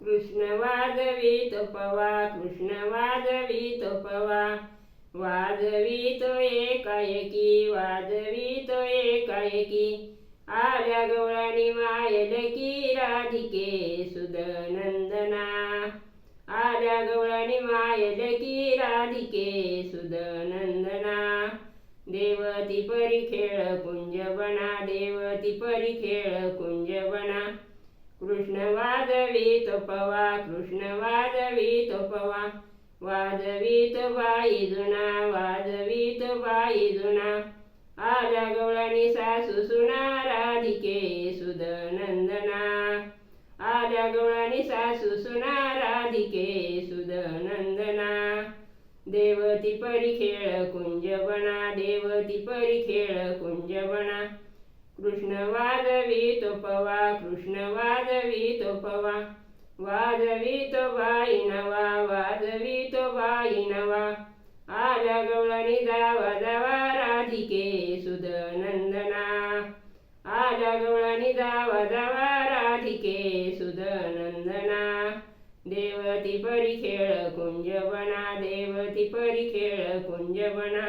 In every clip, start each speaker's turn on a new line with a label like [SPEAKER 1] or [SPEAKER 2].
[SPEAKER 1] कृष्ण वाजवी तोपवा कृष्ण वाजवितो पवा वाजवितो एकाएकी वाजवितो एकाएकी आल्या गवळानी मायल की राधिके सुदनंदना आल्या गवळानी मायल की राधिके सुदनंदना देवती परी खेळ कुंजबना देवती परी खेळ कुंजबना। कृष्ण वादवी तोपवा कृष्ण वाजवी तोपवा. वाजवीत बाई जुना वाजवीत बाई जुना आजा गवळणी सासू सुना राधिके सुदनंदना आजा गवळणी सासू सुना राधिके सुदनंदना देवती परी खेळ कुंजबना देवती परी खेळ कुंजबना कृष्ण वाजवितो तोपवा कृष्ण वाजवितो पवा वाजवितो बाई नवा वाजवितो बाई नवा आजा गवळणी जावा जावा राधिके सुदनंदना आल्या गवळणी जावा जावा राधिके सुदनंदना देवती परी खेळ कुंजबना देवती परी खेळ कुंजबना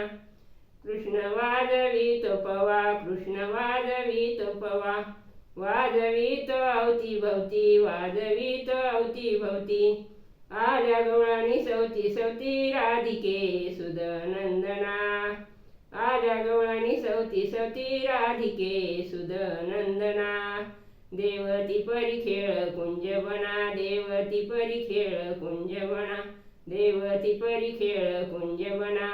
[SPEAKER 1] कृष्ण वाजवितो पवा कृष्ण वाजवितो पवा. वाजवितो अवती भवती वाजवितो अवती भवती. आल्या गवळणी सवती सवती राधिके सुदनंदना आल्या गवळणी सवती सवती राधिके सुदनंदना देवती परी खेळ कुंजबना देवती परी खेळ देवती परी खेळ कुंजबना